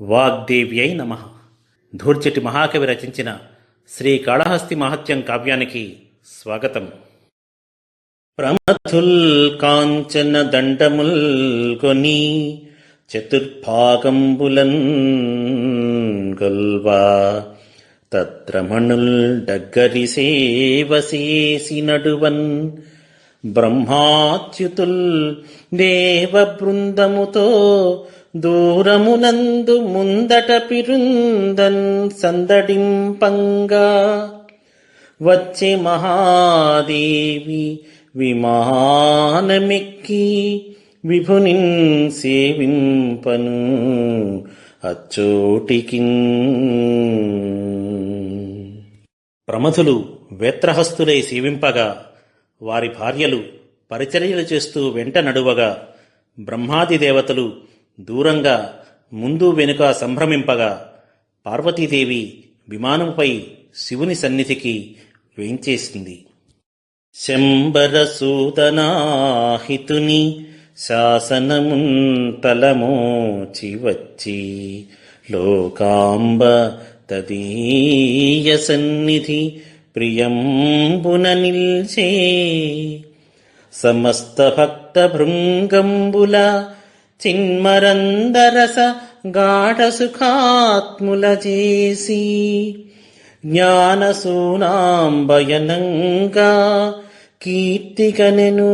వాగ్దేవ్యై నమ. ధూర్చటి మహాకవి రచించిన శ్రీ కాళహస్తి మహత్యం కావ్యానికి స్వాగతం. ప్రమథుల్ కాంచన దండముల్ కొని చతుర్భాగంబులన్ గొల్వా తత్రమణుల్ డగ్గరి సేవసేసి నడువన్ బ్రహ్మాచ్యుతుల్ దేవ బృందముతో దూరమునందు ముందట పిరుందన్ సందడింపంగా. వచ్చే మహాదేవి విమానమెక్కి విభునిన్ సేవింపను అచ్చోటికి ప్రమథులు వేత్రహస్తులై సేవింపగా వారి భార్యలు పరిచర్యలు చేస్తూ వెంట నడువగా బ్రహ్మాది దేవతలు దూరంగా ముందు వెనుక సంభ్రమింపగా పార్వతీదేవి విమానంపై శివుని సన్నిధికి వేయించేసింది. శంబరసూదనాహితుని శాసనముంతలమోచి వచ్చి లోకాంబ తదీయ సన్నిధి ప్రియంబున నిల్చే సమస్త భక్త భృంగంబుల చిన్మరందరస గాఢసుఖాత్ముల చేసి జ్ఞానసూనాంబయనంగా కీర్తికనెను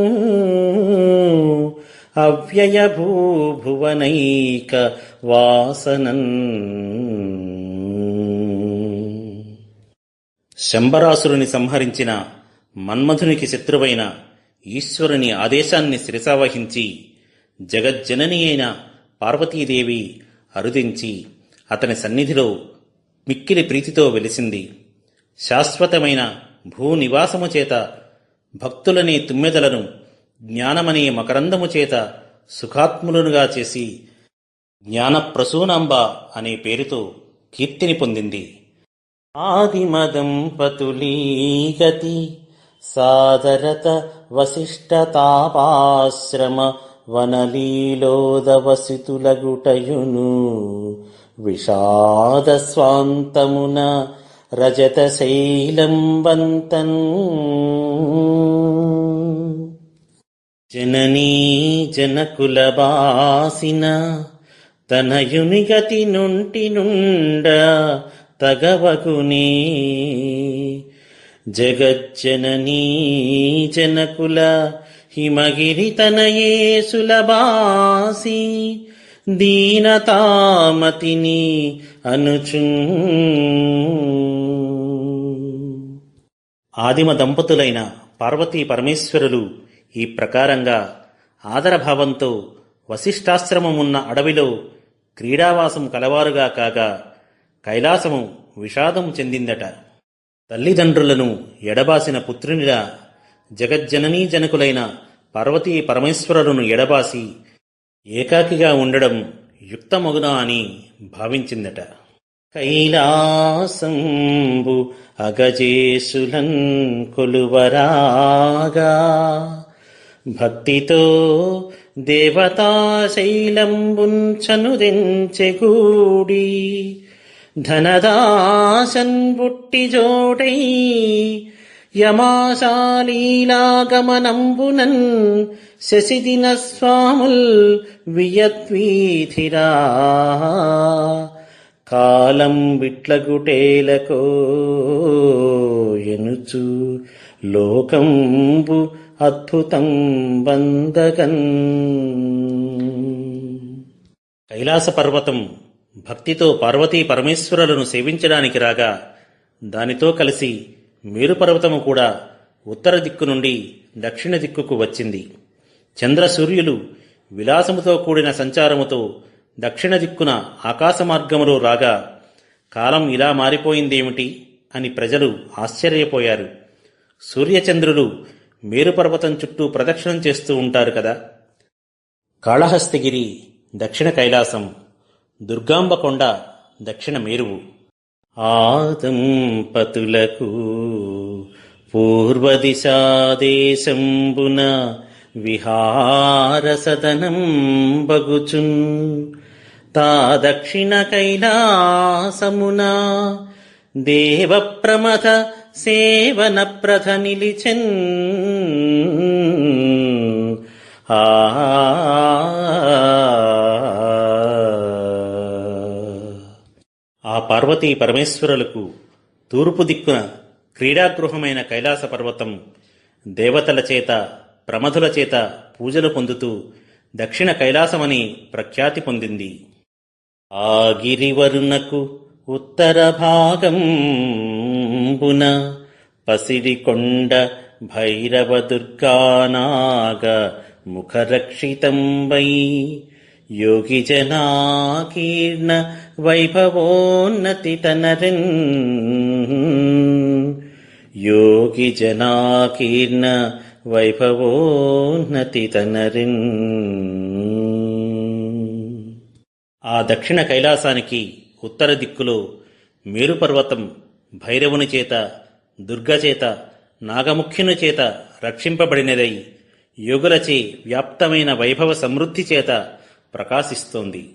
అవ్యయ భూభువనైక వాసనన్. శంబరాసురుని సంహరించిన మన్మధునికి శత్రువైన ఈశ్వరుని ఆదేశాన్ని శిరసావహించి జగజ్జనని అయిన పార్వతీదేవి అరుదించి అతని సన్నిధిలో మిక్కిలి ప్రీతితో వెలిసింది. శాశ్వతమైన భూనివాసము చేత భక్తులనే తుమ్మెదలను జ్ఞానమనే మకరందము చేత సుఖాత్ములనుగా చేసి జ్ఞానప్రసూనాంబ అనే పేరుతో కీర్తిని పొందింది. ఆదిమదంపతులీగతి సాదరత వశిష్ఠతాపాశ్రమ వనలీలోదవసితులగుటయును. విషాద స్వాంతమున రజత శైలంబంతన్ జననీ జనకుల బాసిన తనయుని నుంటి నుండ తగవగుని. జగజ్జననీ జనకుల హిమగిరి తనయే దీనతామతిని అనుచు. ఆదిమ దంపతులైన పార్వతీ పరమేశ్వరులు ఈ ప్రకారంగా ఆదరభావంతో వశిష్టాశ్రమమున్న అడవిలో క్రీడావాసం కలవారుగా కాగా కైలాసము విషాదం చెందిందట. తల్లిదండ్రులను ఎడబాసిన పుత్రునిలా జగజ్జననీ జనకులైన పార్వతీ పరమేశ్వరులను ఎడబాసి ఏకాకిగా ఉండడం యుక్తమగునా అని భావించిందట. కైలాసంబు అగజేసులన్ కొలువరాగా. భక్తితో దేవతా శైలంబుంచనుదెంచెగూడి ధనదాసన్ బుట్టి జోడై యమాశాలీలాగమనంబునన్ శశిదిన స్వాముల్ వియత్వీధిరా కాలం విట్లగుటేలకో ఎనుచు లోకంబు అద్భుతం వందగన్ కైలాస పర్వతం భక్తితో పార్వతీ పరమేశ్వరులను సేవించడానికి రాగా దానితో కలిసి మేరుపర్వతము కూడా ఉత్తర దిక్కు నుండి దక్షిణ దిక్కుకు వచ్చింది. చంద్ర సూర్యులు విలాసముతో కూడిన సంచారముతో దక్షిణ దిక్కున ఆకాశ మార్గములో రాగా కాలం ఇలా మారిపోయిందేమిటి? అని ప్రజలు ఆశ్చర్యపోయారు. సూర్యచంద్రులు మేరుపర్వతం చుట్టూ ప్రదక్షిణం చేస్తూ ఉంటారు కదా? కాళహస్తిగిరి దక్షిణ కైలాసం దుర్గాంబ కొండ దక్షిణ మేరువు. ఆదంపతులకు పూర్వదిశాదేశంబున విహారసదనం బగుచున్. తా దక్షిణ కైలాసమున దేవ ప్రమథ సేవన ప్రథ నిలిచెన్. ఆ పార్వతీ పరమేశ్వరులకు తూర్పు దిక్కున క్రీడాగృహమైన కైలాస పర్వతం దేవతల చేత ప్రమధుల చేత పూజలు పొందుతూ దక్షిణ కైలాసమని ప్రఖ్యాతి పొందింది. ఆ గిరివరునకు ఉత్తర భాగంబున పసిడికొండ భైరవ దుర్గానాగ ముఖరక్షితంబై యోగి వైభవోన్నతి తనరిన్ యోగి జనాకీర్ణ వైభవోన్నతి తనరిన్ ఆ దక్షిణ కైలాసానికి ఉత్తర దిక్కులో మేరుపర్వతం భైరవుని చేత దుర్గ చేత నాగముఖ్యుని చేత రక్షింపబడినదై యోగులచే వ్యాప్తమైన వైభవ సమృద్ధి చేత ప్రకాశిస్తోంది.